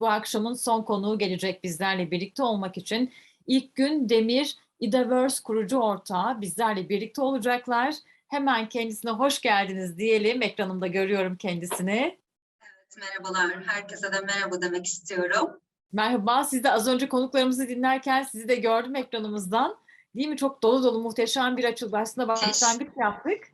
Bu akşamın son konuğu gelecek bizlerle birlikte olmak için. İlk gün Demir, Idaverse kurucu ortağı bizlerle birlikte olacaklar. Hemen kendisine hoş geldiniz diyelim. Ekranımda görüyorum kendisini. Evet, merhabalar. Herkese de merhaba demek istiyorum. Merhaba, siz de az önce konuklarımızı dinlerken sizi de gördüm ekranımızdan. Değil mi? Çok dolu dolu muhteşem bir açılış. Aslında başlangıç yaptık.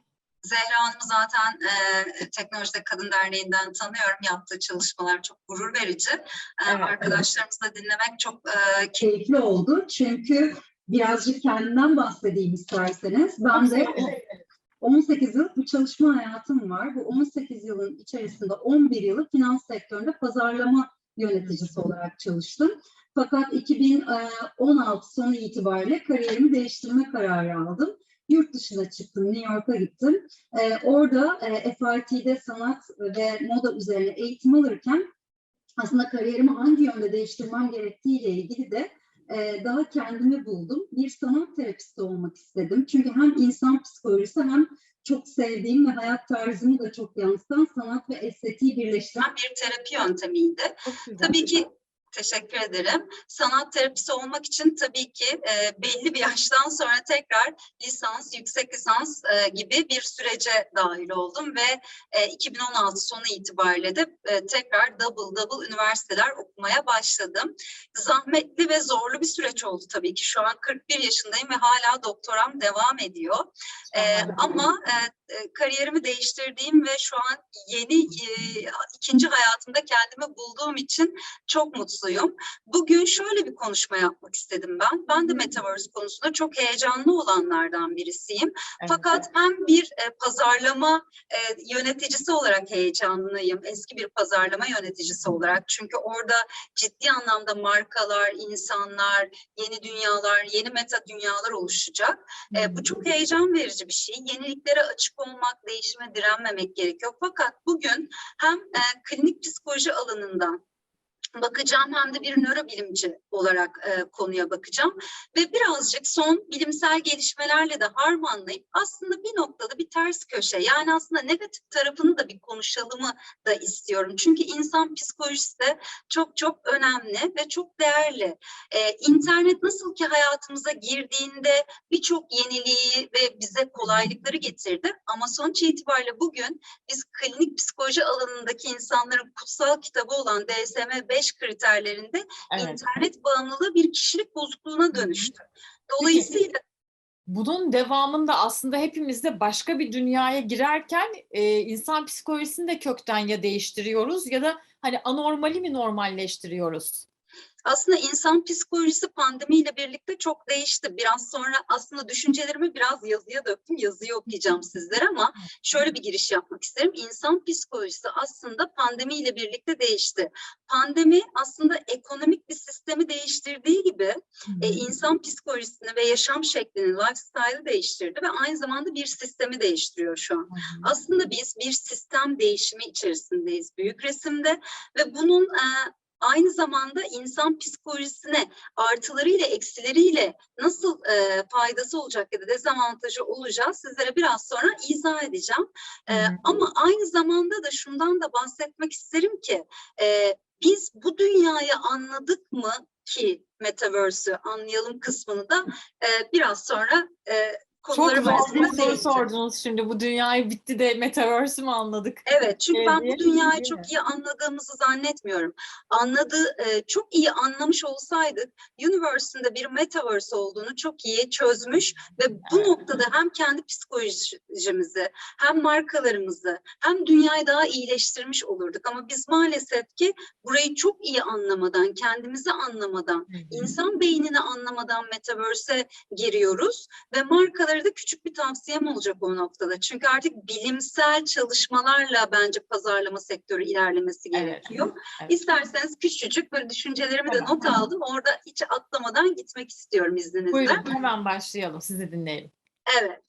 Zehra Hanım'ı zaten e, Teknolojide Kadın Derneği'nden tanıyorum. Yaptığı çalışmalar çok gurur verici. E, Evet. Arkadaşlarımızı da dinlemek çok e, keyifli oldu. Çünkü birazcık kendimden bahsedeyim isterseniz. Ben de Evet. 18 yıllık bir çalışma hayatım var. Bu 18 yılın içerisinde 11 yılı finans sektöründe pazarlama yöneticisi olarak çalıştım. Fakat 2016 sonu itibariyle kariyerimi değiştirme kararı aldım. Yurt dışına çıktım, New York'a gittim. Ee, orada e, FIT'de sanat ve moda üzerine eğitim alırken aslında kariyerimi hangi yönde değiştirmem gerektiğiyle ilgili de e, daha kendimi buldum. Bir sanat terapisti olmak istedim. Çünkü hem insan psikolojisi hem çok sevdiğim ve hayat tarzımı da çok yansıtan sanat ve estetiği birleştiren bir terapi yöntemiydi. Tabii ki teşekkür ederim. Sanat terapisi olmak için tabii ki e, belli bir yaştan sonra tekrar lisans, yüksek lisans e, gibi bir sürece dahil oldum ve e, 2016 sonu itibariyle de e, tekrar double double üniversiteler okumaya başladım. Zahmetli ve zorlu bir süreç oldu tabii ki. Şu an 41 yaşındayım ve hala doktoram devam ediyor. E, ama e, e, kariyerimi değiştirdiğim ve şu an yeni e, ikinci hayatımda kendimi bulduğum için çok mutluyum. Bugün şöyle bir konuşma yapmak istedim ben. Ben de Metaverse konusunda çok heyecanlı olanlardan birisiyim. Evet. Fakat hem bir e, pazarlama e, yöneticisi olarak heyecanlıyım. Eski bir pazarlama yöneticisi olarak. Çünkü orada ciddi anlamda markalar, insanlar, yeni dünyalar, yeni meta dünyalar oluşacak. E, bu çok heyecan verici bir şey. Yeniliklere açık olmak, değişime direnmemek gerekiyor. Fakat bugün hem e, klinik psikoloji alanından bakacağım hem de bir nörobilimci olarak e, konuya bakacağım ve birazcık son bilimsel gelişmelerle de harmanlayıp aslında bir noktada bir ters köşe yani aslında negatif tarafını da bir konuşalımı da istiyorum. Çünkü insan psikolojisi de çok çok önemli ve çok değerli. E, internet nasıl ki hayatımıza girdiğinde birçok yeniliği ve bize kolaylıkları getirdi ama sonuç itibariyle bugün biz klinik psikoloji alanındaki insanların kutsal kitabı olan DSM-5 kriterlerinde Evet. internet bağımlılığı bir kişilik bozukluğuna dönüştü. Dolayısıyla Bunun devamında aslında hepimiz de başka bir dünyaya girerken e, insan psikolojisini de kökten ya değiştiriyoruz ya da hani anormali mi normalleştiriyoruz? Aslında insan psikolojisi pandemiyle birlikte çok değişti. Biraz sonra aslında düşüncelerimi biraz yazıya döktüm. Yazıyı okuyacağım sizlere ama şöyle bir giriş yapmak isterim. İnsan psikolojisi aslında pandemiyle birlikte değişti. Pandemi aslında ekonomik bir sistemi değiştirdiği gibi e, insan psikolojisini ve yaşam şeklini, lifestyle'ı değiştirdi ve aynı zamanda bir sistemi değiştiriyor şu an. Aslında biz bir sistem değişimi içerisindeyiz büyük resimde ve bunun e, aynı zamanda insan psikolojisine artılarıyla eksileriyle nasıl e, faydası olacak ya da dezavantajı olacak sizlere biraz sonra izah edeceğim. E, ama aynı zamanda da şundan da bahsetmek isterim ki e, biz bu dünyayı anladık mı ki Metaverse'ü anlayalım kısmını da e, biraz sonra e, Çok zor bir arasında soru sordunuz şimdi. Bu dünyayı bitti de Metaverse'ü mü anladık? Evet çünkü ben Değil bu mi? dünyayı çok iyi anladığımızı zannetmiyorum. Anladığı, e, çok iyi anlamış olsaydık Universe'ın da bir Metaverse olduğunu çok iyi çözmüş ve bu Evet. noktada hem kendi psikolojimizi hem markalarımızı hem dünyayı daha iyileştirmiş olurduk. Ama biz maalesef ki burayı çok iyi anlamadan, kendimizi anlamadan, insan beynini anlamadan Metaverse'e giriyoruz ve markalara da küçük bir tavsiyem olacak o noktada. Çünkü artık bilimsel çalışmalarla bence pazarlama sektörü ilerlemesi Evet, gerekiyor. evet. İsterseniz küçücük böyle düşüncelerimi de Tamam. not aldım. Orada hiç atlamadan gitmek istiyorum izninizle. Buyurun hemen başlayalım. Sizi dinleyelim. Evet.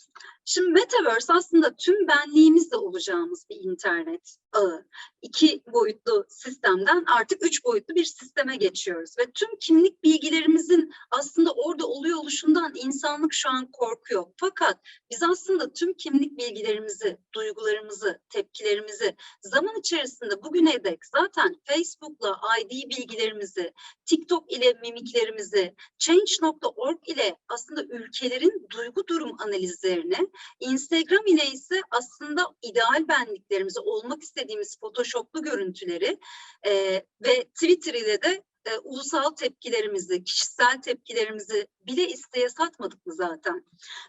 Şimdi Metaverse aslında tüm benliğimizle olacağımız bir internet ağı. İki boyutlu sistemden artık üç boyutlu bir sisteme geçiyoruz. Ve tüm kimlik bilgilerimizin aslında orada oluyor oluşundan insanlık şu an korkuyor. Fakat biz aslında tüm kimlik bilgilerimizi, duygularımızı, tepkilerimizi zaman içerisinde bugüne dek zaten Facebook'la ID bilgilerimizi, TikTok ile mimiklerimizi, Change.org ile aslında ülkelerin duygu durum analizlerini, Instagram ile ise aslında ideal benliklerimizi, olmak istediğimiz photoshoplu görüntüleri e, ve Twitter ile de e, ulusal tepkilerimizi, kişisel tepkilerimizi bile isteye satmadık mı zaten?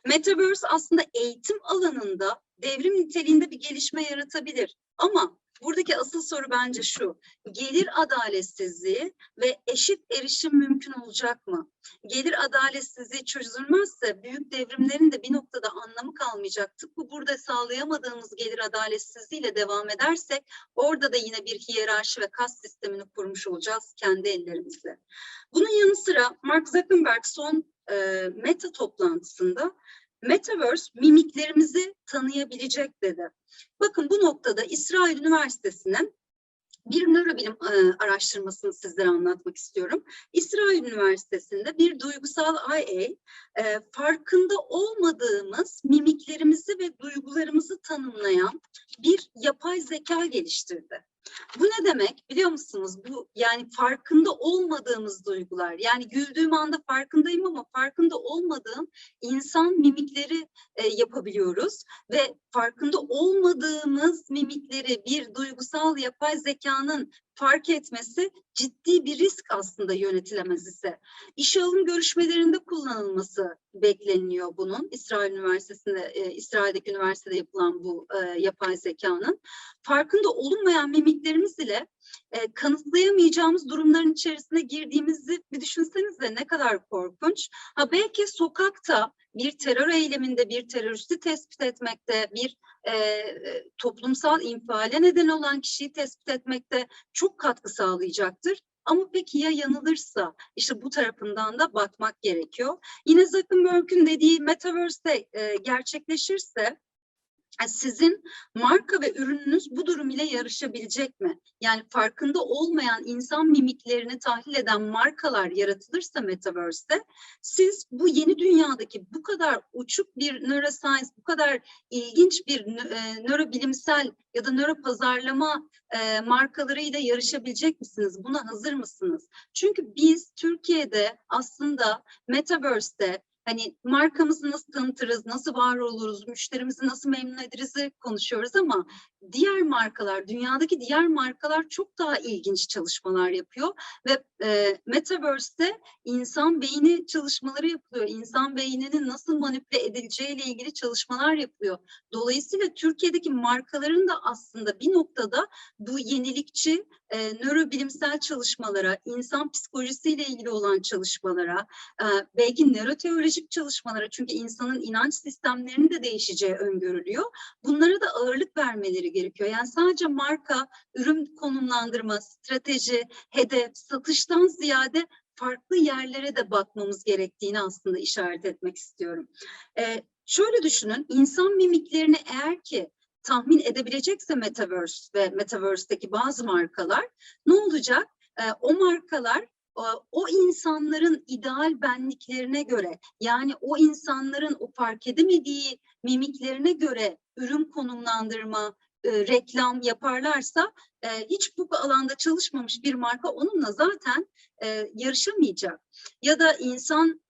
Metaverse aslında eğitim alanında devrim niteliğinde bir gelişme yaratabilir. Ama buradaki asıl soru bence şu. Gelir adaletsizliği ve eşit erişim mümkün olacak mı? Gelir adaletsizliği çözülmezse büyük devrimlerin de bir noktada anlamı kalmayacak. Tıpkı burada sağlayamadığımız gelir adaletsizliğiyle devam edersek orada da yine bir hiyerarşi ve kas sistemini kurmuş olacağız kendi ellerimizle. Bunun yanı sıra Mark Zuckerberg son e, meta toplantısında Metaverse mimiklerimizi tanıyabilecek dedi. Bakın bu noktada İsrail Üniversitesi'nin bir nörobilim e, araştırmasını sizlere anlatmak istiyorum. İsrail Üniversitesi'nde bir duygusal IA e, farkında olmadığımız mimiklerimizi ve duygularımızı tanımlayan bir yapay zeka geliştirdi. Bu ne demek biliyor musunuz? Bu yani farkında olmadığımız duygular. Yani güldüğüm anda farkındayım ama farkında olmadığım insan mimikleri e, yapabiliyoruz ve farkında olmadığımız mimikleri bir duygusal yapay zekanın fark etmesi ciddi bir risk aslında yönetilemez ise. İşe alım görüşmelerinde kullanılması bekleniyor bunun. İsrail Üniversitesi'nde, e, İsrail'deki üniversitede yapılan bu e, yapay zekanın. Farkında olunmayan mimiklerimiz ile e, kanıtlayamayacağımız durumların içerisine girdiğimizi bir düşünsenize ne kadar korkunç. Ha belki sokakta bir terör eyleminde bir teröristi tespit etmekte, bir e, toplumsal infiale neden olan kişiyi tespit etmekte çok katkı sağlayacaktır. Ama peki ya yanılırsa işte bu tarafından da bakmak gerekiyor. Yine Zuckerberg'ün dediği Metaverse'de e, gerçekleşirse sizin marka ve ürününüz bu durum ile yarışabilecek mi? Yani farkında olmayan insan mimiklerini tahlil eden markalar yaratılırsa Metaverse'de siz bu yeni dünyadaki bu kadar uçuk bir neuroscience, bu kadar ilginç bir e, nörobilimsel ya da nöropazarlama e, markalarıyla yarışabilecek misiniz? Buna hazır mısınız? Çünkü biz Türkiye'de aslında Metaverse'de hani markamızı nasıl tanıtırız, nasıl var oluruz, müşterimizi nasıl memnun ederiz konuşuyoruz ama diğer markalar, dünyadaki diğer markalar çok daha ilginç çalışmalar yapıyor ve e, Metaverse'de insan beyni çalışmaları yapılıyor. İnsan beyninin nasıl manipüle edileceğiyle ilgili çalışmalar yapılıyor. Dolayısıyla Türkiye'deki markaların da aslında bir noktada bu yenilikçi e, nörobilimsel çalışmalara, insan psikolojisiyle ilgili olan çalışmalara, e, belki nöroteolojik çalışmalara çünkü insanın inanç sistemlerinin de değişeceği öngörülüyor. Bunlara da ağırlık vermeleri gerekiyor. Yani sadece marka, ürün konumlandırma, strateji, hedef, satıştan ziyade farklı yerlere de bakmamız gerektiğini aslında işaret etmek istiyorum. Ee, şöyle düşünün, insan mimiklerini eğer ki tahmin edebilecekse Metaverse ve Metaverse'deki bazı markalar ne olacak? Ee, o markalar o insanların ideal benliklerine göre yani o insanların o fark edemediği mimiklerine göre ürün konumlandırma, e, reklam yaparlarsa e, hiç bu alanda çalışmamış bir marka onunla zaten e, yarışamayacak. Ya da insan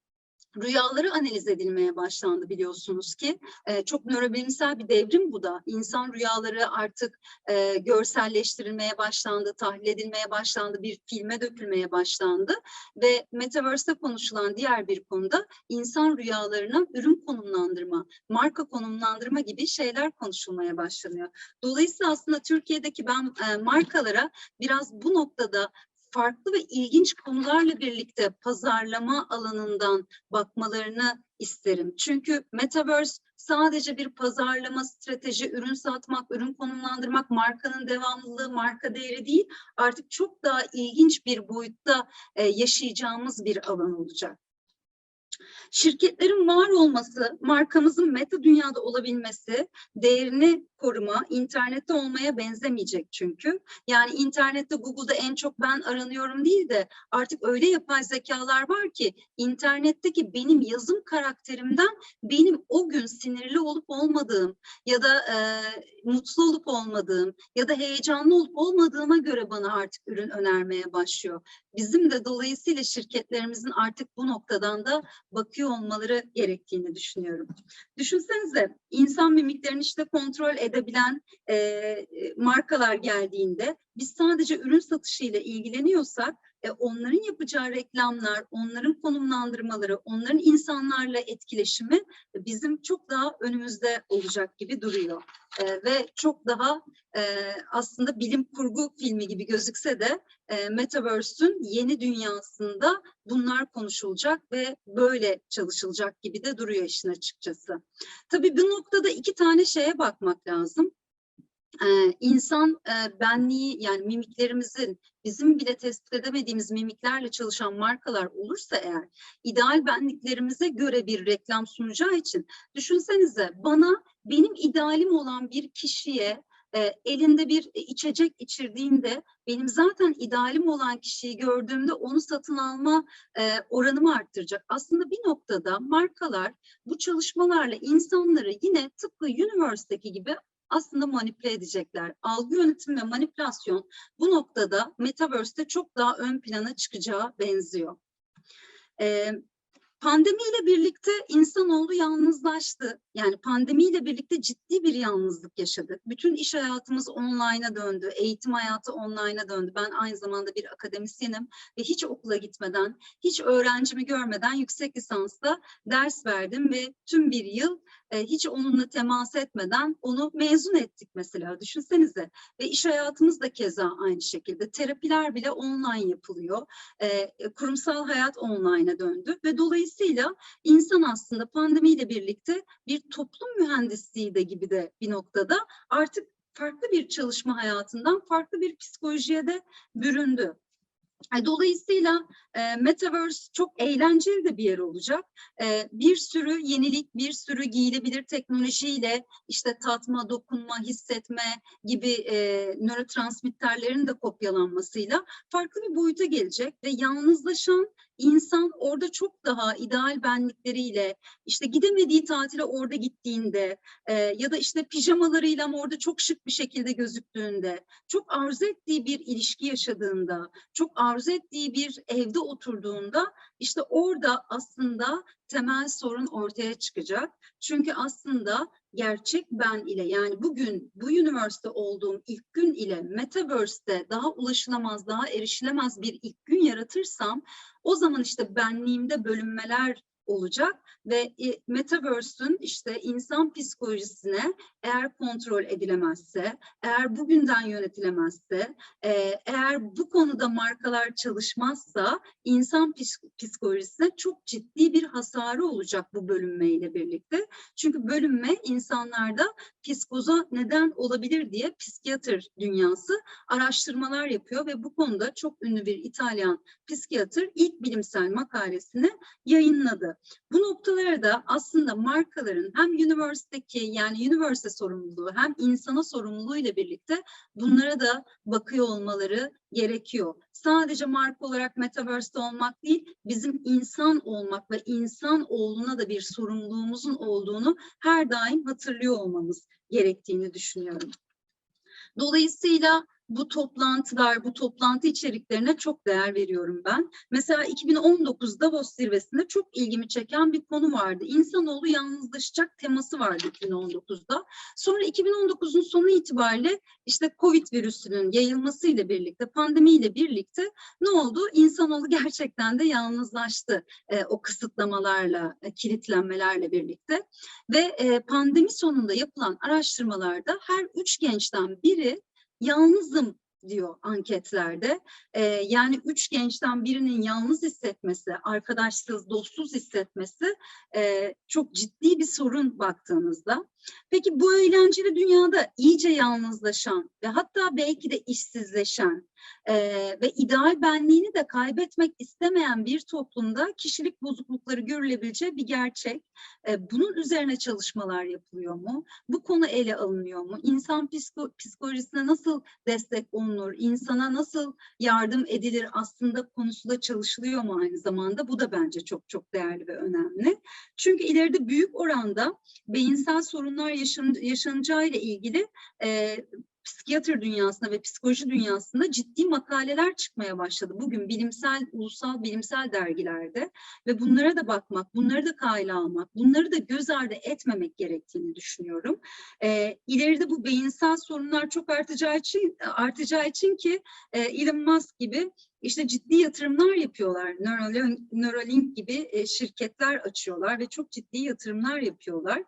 rüyaları analiz edilmeye başlandı biliyorsunuz ki. E, çok nörobilimsel bir devrim bu da. İnsan rüyaları artık e, görselleştirilmeye başlandı, tahlil edilmeye başlandı, bir filme dökülmeye başlandı. Ve Metaverse'de konuşulan diğer bir konuda insan rüyalarına ürün konumlandırma, marka konumlandırma gibi şeyler konuşulmaya başlanıyor. Dolayısıyla aslında Türkiye'deki ben e, markalara biraz bu noktada farklı ve ilginç konularla birlikte pazarlama alanından bakmalarını isterim. Çünkü Metaverse sadece bir pazarlama strateji, ürün satmak, ürün konumlandırmak, markanın devamlılığı, marka değeri değil, artık çok daha ilginç bir boyutta e, yaşayacağımız bir alan olacak. Şirketlerin var olması, markamızın meta dünyada olabilmesi, değerini koruma, internette olmaya benzemeyecek çünkü. Yani internette Google'da en çok ben aranıyorum değil de artık öyle yapay zekalar var ki internetteki benim yazım karakterimden benim o gün sinirli olup olmadığım ya da e, mutlu olup olmadığım ya da heyecanlı olup olmadığıma göre bana artık ürün önermeye başlıyor. Bizim de dolayısıyla şirketlerimizin artık bu noktadan da bakıyor olmaları gerektiğini düşünüyorum. Düşünsenize insan mimiklerini işte kontrol edebilen e, markalar geldiğinde biz sadece ürün satışıyla ilgileniyorsak e, onların yapacağı reklamlar, onların konumlandırmaları, onların insanlarla etkileşimi bizim çok daha önümüzde olacak gibi duruyor. E, ve çok daha e, aslında bilim kurgu filmi gibi gözükse de e, Metaverse'ün yeni dünyasında bunlar konuşulacak ve böyle çalışılacak gibi de duruyor işin açıkçası. Tabii bu noktada iki tane şeye bakmak lazım. Ee, insan e, benliği yani mimiklerimizin bizim bile tespit edemediğimiz mimiklerle çalışan markalar olursa eğer ideal benliklerimize göre bir reklam sunacağı için düşünsenize bana benim idealim olan bir kişiye e, elinde bir içecek içirdiğinde benim zaten idealim olan kişiyi gördüğümde onu satın alma e, oranımı arttıracak. Aslında bir noktada markalar bu çalışmalarla insanları yine tıpkı Universe'deki gibi aslında manipüle edecekler. Algı yönetimi ve manipülasyon bu noktada Metaverse'te çok daha ön plana çıkacağı benziyor. Ee, pandemiyle birlikte insanoğlu yalnızlaştı. Yani pandemiyle birlikte ciddi bir yalnızlık yaşadık. Bütün iş hayatımız online'a döndü, eğitim hayatı online'a döndü. Ben aynı zamanda bir akademisyenim ve hiç okula gitmeden, hiç öğrencimi görmeden yüksek lisansta ders verdim ve tüm bir yıl e, hiç onunla temas etmeden onu mezun ettik mesela düşünsenize. Ve iş hayatımız da keza aynı şekilde. Terapiler bile online yapılıyor. E, kurumsal hayat online'a döndü ve dolayısıyla insan aslında pandemiyle birlikte bir toplum mühendisliği de gibi de bir noktada artık farklı bir çalışma hayatından farklı bir psikolojiye de büründü. Dolayısıyla e, Metaverse çok eğlenceli de bir yer olacak. E, bir sürü yenilik, bir sürü giyilebilir teknolojiyle işte tatma, dokunma, hissetme gibi e, nörotransmitterlerin de kopyalanmasıyla farklı bir boyuta gelecek ve yalnızlaşan insan orada çok daha ideal benlikleriyle işte gidemediği tatile orada gittiğinde e, ya da işte pijamalarıyla ama orada çok şık bir şekilde gözüktüğünde, çok arzu ettiği bir ilişki yaşadığında, çok arzu ettiği bir evde oturduğunda işte orada aslında temel sorun ortaya çıkacak. Çünkü aslında gerçek ben ile yani bugün bu üniversite olduğum ilk gün ile metaverse'te daha ulaşılamaz, daha erişilemez bir ilk gün yaratırsam o zaman işte benliğimde bölünmeler olacak ve e, Metaverse'ün işte insan psikolojisine eğer kontrol edilemezse, eğer bugünden yönetilemezse, e, eğer bu konuda markalar çalışmazsa insan psikolojisine çok ciddi bir hasarı olacak bu bölünmeyle birlikte. Çünkü bölünme insanlarda psikoza neden olabilir diye psikiyatr dünyası araştırmalar yapıyor ve bu konuda çok ünlü bir İtalyan psikiyatr ilk bilimsel makalesini yayınladı. Bu noktalarda aslında markaların hem üniversitedeki yani üniversite sorumluluğu hem insana sorumluluğu ile birlikte bunlara da bakıyor olmaları gerekiyor. Sadece marka olarak Metaverse'de olmak değil, bizim insan olmak ve insan olduğuna da bir sorumluluğumuzun olduğunu her daim hatırlıyor olmamız gerektiğini düşünüyorum. Dolayısıyla bu toplantılar, bu toplantı içeriklerine çok değer veriyorum ben. Mesela 2019 Davos zirvesinde çok ilgimi çeken bir konu vardı. İnsanoğlu yalnızlaşacak teması vardı 2019'da. Sonra 2019'un sonu itibariyle işte Covid virüsünün yayılmasıyla birlikte, pandemiyle birlikte ne oldu? İnsanoğlu gerçekten de yalnızlaştı e, o kısıtlamalarla, e, kilitlenmelerle birlikte. Ve e, pandemi sonunda yapılan araştırmalarda her üç gençten biri yalnızım diyor anketlerde. Ee, yani üç gençten birinin yalnız hissetmesi, arkadaşsız, dostsuz hissetmesi e, çok ciddi bir sorun baktığınızda. Peki bu eğlenceli dünyada iyice yalnızlaşan ve hatta belki de işsizleşen e, ve ideal benliğini de kaybetmek istemeyen bir toplumda kişilik bozuklukları görülebileceği bir gerçek. E, bunun üzerine çalışmalar yapılıyor mu? Bu konu ele alınıyor mu? İnsan psiko, psikolojisine nasıl destek olunur? İnsana nasıl yardım edilir? Aslında konusu da çalışılıyor mu aynı zamanda? Bu da bence çok çok değerli ve önemli. Çünkü ileride büyük oranda beyinsel sorunlar yaşan, yaşanacağı ile ilgili e, psikiyatr dünyasında ve psikoloji dünyasında ciddi makaleler çıkmaya başladı. Bugün bilimsel, ulusal bilimsel dergilerde ve bunlara da bakmak, bunları da kayla almak, bunları da göz ardı etmemek gerektiğini düşünüyorum. E, ileride bu beyinsel sorunlar çok artacağı için, artacağı için ki e, Elon Musk gibi işte ciddi yatırımlar yapıyorlar. Neuralink, Neuralink gibi e, şirketler açıyorlar ve çok ciddi yatırımlar yapıyorlar.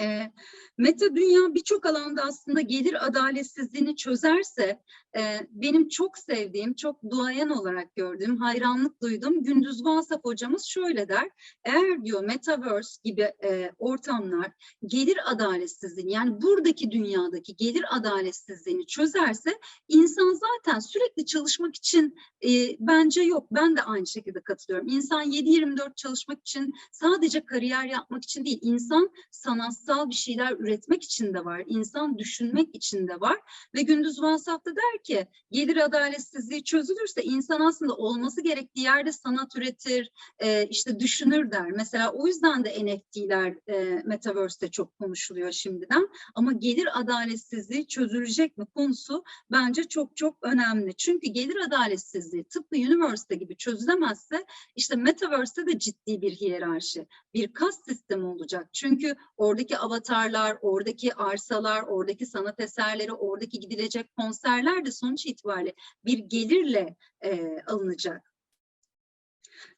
E, meta dünya birçok alanda aslında gelir adaletsizliğini çözerse e, benim çok sevdiğim, çok duayen olarak gördüğüm, hayranlık duyduğum Gündüz Vasaf hocamız şöyle der. Eğer diyor Metaverse gibi e, ortamlar gelir adaletsizliğini yani buradaki dünyadaki gelir adaletsizliğini çözerse insan zaten sürekli çalışmak için e, bence yok. Ben de aynı şekilde katılıyorum. İnsan 7-24 çalışmak için sadece kariyer yapmak için değil, insan sanatsal bir şeyler üretmek için de var. İnsan düşünmek için de var. Ve Gündüz Vasaf da der ki gelir adaletsizliği çözülürse insan aslında olması gerektiği yerde sanat üretir, e, işte düşünür der. Mesela o yüzden de NFT'ler e, Metaverse'te çok konuşuluyor şimdiden. Ama gelir adaletsizliği çözülecek mi konusu bence çok çok önemli. Çünkü gelir adaletsizliği tıpkı Universe'de gibi çözülemezse işte Metaverse'de de ciddi bir hiyerarşi, bir kas sistemi olacak. Çünkü oradaki avatarlar, oradaki arsalar, oradaki sanat eserleri, oradaki gidilecek konserler de sonuç itibariyle bir gelirle e, alınacak.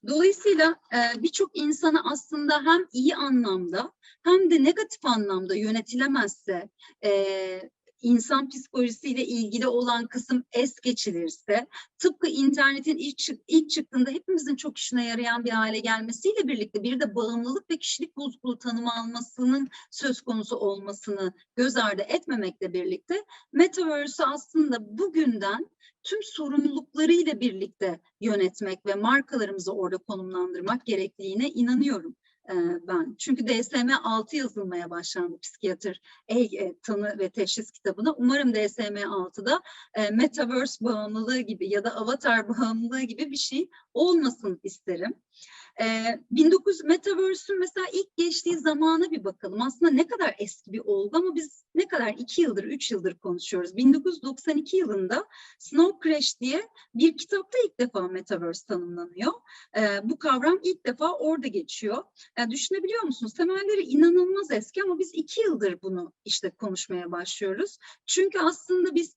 Dolayısıyla e, birçok insanı aslında hem iyi anlamda hem de negatif anlamda yönetilemezse, e, insan psikolojisiyle ilgili olan kısım es geçilirse, tıpkı internetin ilk, ilk çıktığında hepimizin çok işine yarayan bir hale gelmesiyle birlikte bir de bağımlılık ve kişilik bozukluğu tanımı almasının söz konusu olmasını göz ardı etmemekle birlikte Metaverse'ü aslında bugünden tüm sorumluluklarıyla birlikte yönetmek ve markalarımızı orada konumlandırmak gerektiğine inanıyorum ben. Çünkü DSM-6 yazılmaya başlandı psikiyatr e, e, tanı ve teşhis kitabına. Umarım DSM-6'da e, Metaverse bağımlılığı gibi ya da avatar bağımlılığı gibi bir şey olmasın isterim. Ee, 19 Metaverse'ün mesela ilk geçtiği zamana bir bakalım. Aslında ne kadar eski bir olgu ama biz ne kadar iki yıldır, üç yıldır konuşuyoruz. 1992 yılında Snow Crash diye bir kitapta ilk defa Metaverse tanımlanıyor. Ee, bu kavram ilk defa orada geçiyor. Yani düşünebiliyor musunuz? Temelleri inanılmaz eski ama biz iki yıldır bunu işte konuşmaya başlıyoruz. Çünkü aslında biz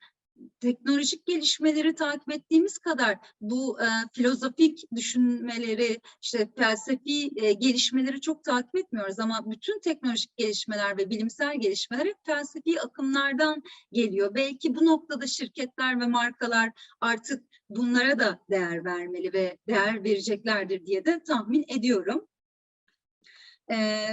teknolojik gelişmeleri takip ettiğimiz kadar bu e, filozofik düşünmeleri, işte felsefi e, gelişmeleri çok takip etmiyoruz ama bütün teknolojik gelişmeler ve bilimsel gelişmeler hep felsefi akımlardan geliyor. Belki bu noktada şirketler ve markalar artık bunlara da değer vermeli ve değer vereceklerdir diye de tahmin ediyorum. Ee,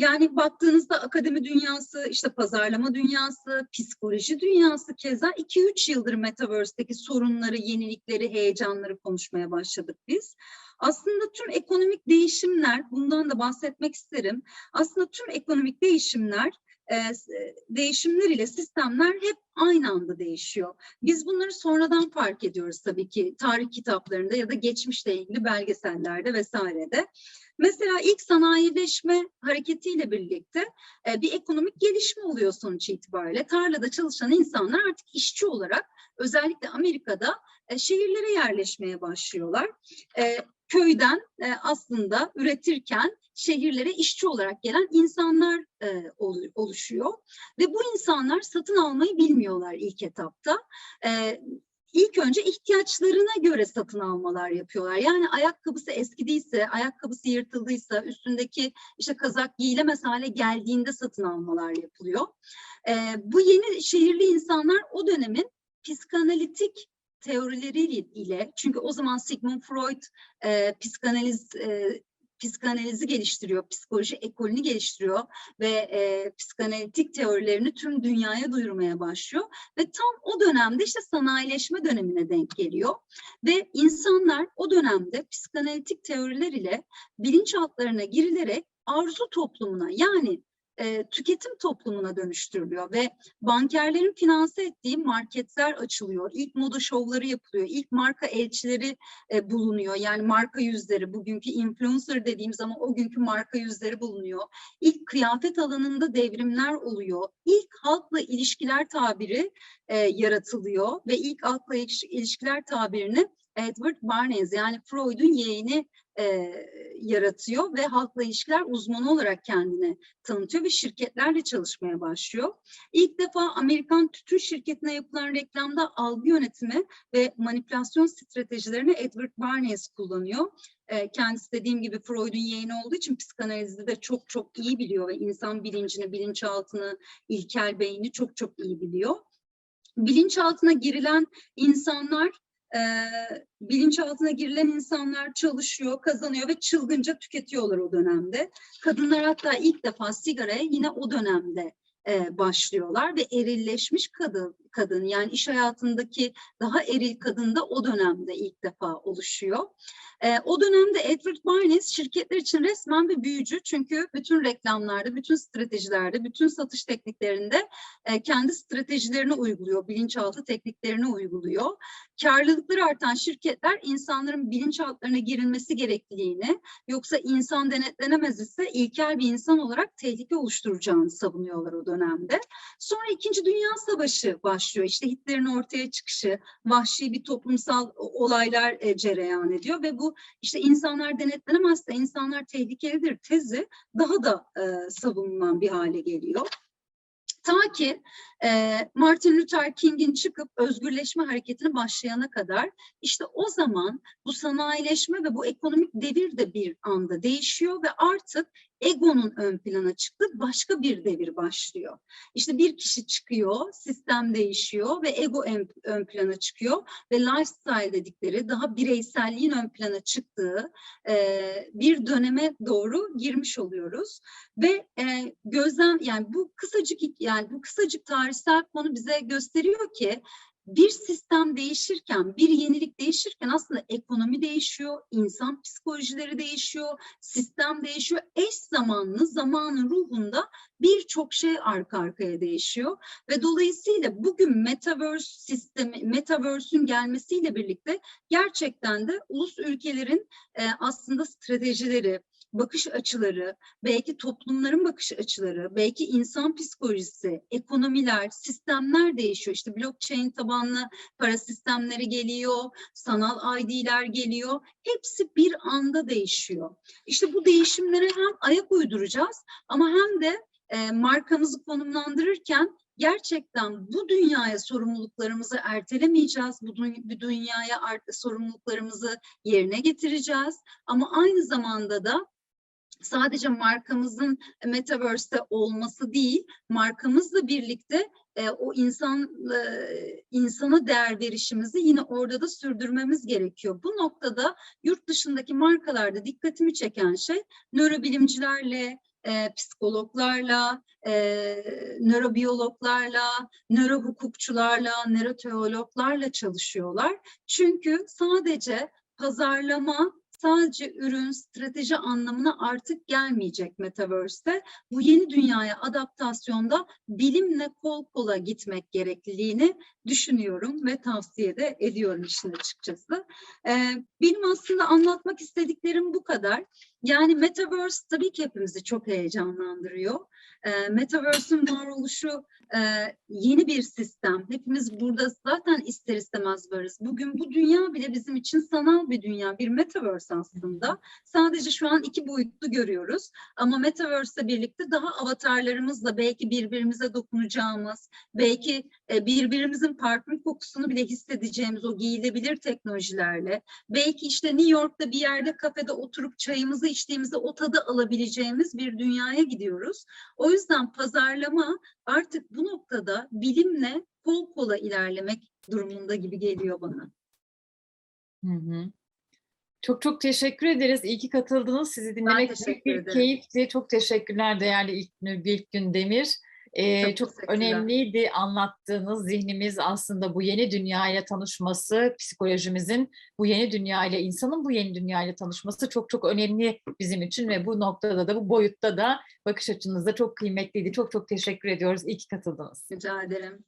yani baktığınızda akademi dünyası, işte pazarlama dünyası, psikoloji dünyası keza 2-3 yıldır Metaverse'deki sorunları, yenilikleri, heyecanları konuşmaya başladık biz. Aslında tüm ekonomik değişimler, bundan da bahsetmek isterim. Aslında tüm ekonomik değişimler e, değişimler ile sistemler hep aynı anda değişiyor. Biz bunları sonradan fark ediyoruz tabii ki tarih kitaplarında ya da geçmişle ilgili belgesellerde vesairede. Mesela ilk sanayileşme hareketiyle birlikte e, bir ekonomik gelişme oluyor sonuç itibariyle. Tarlada çalışan insanlar artık işçi olarak özellikle Amerika'da e, şehirlere yerleşmeye başlıyorlar. E, köyden e, aslında üretirken şehirlere işçi olarak gelen insanlar e, oluşuyor. Ve bu insanlar satın almayı bilmiyorlar ilk etapta. E, ilk önce ihtiyaçlarına göre satın almalar yapıyorlar. Yani ayakkabısı eskidiyse, ayakkabısı yırtıldıysa, üstündeki işte kazak giyilemez hale geldiğinde satın almalar yapılıyor. E, bu yeni şehirli insanlar o dönemin psikanalitik teorileri ile çünkü o zaman Sigmund Freud e, psikanaliz e, psikanalizi geliştiriyor, psikoloji ekolünü geliştiriyor ve e, psikanalitik teorilerini tüm dünyaya duyurmaya başlıyor. Ve tam o dönemde işte sanayileşme dönemine denk geliyor. Ve insanlar o dönemde psikanalitik teoriler ile bilinçaltlarına girilerek arzu toplumuna yani e, tüketim toplumuna dönüştürülüyor ve bankerlerin finanse ettiği marketler açılıyor. İlk moda şovları yapılıyor. ilk marka elçileri e, bulunuyor. Yani marka yüzleri, bugünkü influencer dediğim zaman o günkü marka yüzleri bulunuyor. İlk kıyafet alanında devrimler oluyor. İlk halkla ilişkiler tabiri e, yaratılıyor ve ilk halkla iliş- ilişkiler tabirini Edward Bernays yani Freud'un yeğeni e, yaratıyor ve halkla ilişkiler uzmanı olarak kendini tanıtıyor ve şirketlerle çalışmaya başlıyor. İlk defa Amerikan tütün şirketine yapılan reklamda algı yönetimi ve manipülasyon stratejilerini Edward Bernays kullanıyor. E, kendisi dediğim gibi Freud'un yeğeni olduğu için psikanalizi de çok çok iyi biliyor ve insan bilincini, bilinçaltını, ilkel beyni çok çok iyi biliyor. Bilinçaltına girilen insanlar e, bilinçaltına girilen insanlar çalışıyor, kazanıyor ve çılgınca tüketiyorlar o dönemde. Kadınlar hatta ilk defa sigaraya yine o dönemde e, başlıyorlar ve erilleşmiş kadın, kadın yani iş hayatındaki daha eril kadın da o dönemde ilk defa oluşuyor. E, o dönemde Edward Bernays şirketler için resmen bir büyücü çünkü bütün reklamlarda, bütün stratejilerde, bütün satış tekniklerinde e, kendi stratejilerini uyguluyor, bilinçaltı tekniklerini uyguluyor. Karlılıkları artan şirketler insanların bilinçaltlarına girilmesi gerekliliğini yoksa insan denetlenemez ise ilkel bir insan olarak tehlike oluşturacağını savunuyorlar o dönemde. Sonra İkinci Dünya Savaşı başlıyor. İşte Hitler'in ortaya çıkışı, vahşi bir toplumsal olaylar e, cereyan ediyor ve bu işte insanlar denetlenemezse insanlar tehlikelidir tezi daha da e, savunulan bir hale geliyor. Ta ki e, Martin Luther King'in çıkıp özgürleşme hareketine başlayana kadar işte o zaman bu sanayileşme ve bu ekonomik devir de bir anda değişiyor ve artık egonun ön plana çıktı başka bir devir başlıyor. İşte bir kişi çıkıyor, sistem değişiyor ve ego ön, plana çıkıyor ve lifestyle dedikleri daha bireyselliğin ön plana çıktığı e, bir döneme doğru girmiş oluyoruz ve e, gözlem yani bu kısacık yani bu kısacık tarihsel konu bize gösteriyor ki bir sistem değişirken, bir yenilik değişirken aslında ekonomi değişiyor, insan psikolojileri değişiyor, sistem değişiyor. Eş zamanlı zamanın ruhunda birçok şey arka arkaya değişiyor ve dolayısıyla bugün metaverse sistemi, metaverse'ün gelmesiyle birlikte gerçekten de ulus ülkelerin aslında stratejileri, bakış açıları, belki toplumların bakış açıları, belki insan psikolojisi, ekonomiler, sistemler değişiyor. İşte blockchain tabanlı para sistemleri geliyor, sanal ID'ler geliyor. Hepsi bir anda değişiyor. İşte bu değişimlere hem ayak uyduracağız ama hem de e, markamızı konumlandırırken gerçekten bu dünyaya sorumluluklarımızı ertelemeyeceğiz. Bu, bu dünyaya sorumluluklarımızı yerine getireceğiz. Ama aynı zamanda da sadece markamızın metaverse'te olması değil, markamızla birlikte e, o insan e, insana değer verişimizi yine orada da sürdürmemiz gerekiyor. Bu noktada yurt dışındaki markalarda dikkatimi çeken şey nörobilimcilerle, e, psikologlarla, e, nörobiyologlarla, nörohukukçularla, nöroteologlarla çalışıyorlar. Çünkü sadece pazarlama, sadece ürün, strateji anlamına artık gelmeyecek Metaverse'te. Bu yeni dünyaya adaptasyonda bilimle kol kola gitmek gerekliliğini düşünüyorum ve tavsiye de ediyorum işin açıkçası. Ee, benim aslında anlatmak istediklerim bu kadar. Yani Metaverse tabii ki hepimizi çok heyecanlandırıyor. Ee, Metaverse'ün varoluşu e, yeni bir sistem. Hepimiz burada zaten ister istemez varız. Bugün bu dünya bile bizim için sanal bir dünya, bir Metaverse aslında. Sadece şu an iki boyutlu görüyoruz. Ama Metaverse'le birlikte daha avatarlarımızla belki birbirimize dokunacağımız, belki e, birbirimizin parfüm kokusunu bile hissedeceğimiz o giyilebilir teknolojilerle, belki işte New York'ta bir yerde kafede oturup çayımızı içtiğimizde o tadı alabileceğimiz bir dünyaya gidiyoruz. O yüzden pazarlama artık bu noktada bilimle kol kola ilerlemek durumunda gibi geliyor bana. Hı hı. Çok çok teşekkür ederiz. İyi ki katıldınız. Sizi dinlemek teşekkür bir keyifti. Çok teşekkürler değerli İlknur Bilgün Demir. Ee, Çok çok önemliydi anlattığınız zihnimiz aslında bu yeni dünyayla tanışması, psikolojimizin bu yeni dünyayla, insanın bu yeni dünyayla tanışması çok çok önemli bizim için ve bu noktada da bu boyutta da bakış açınız da çok kıymetliydi. Çok çok teşekkür ediyoruz. İyi ki katıldınız. Rica ederim.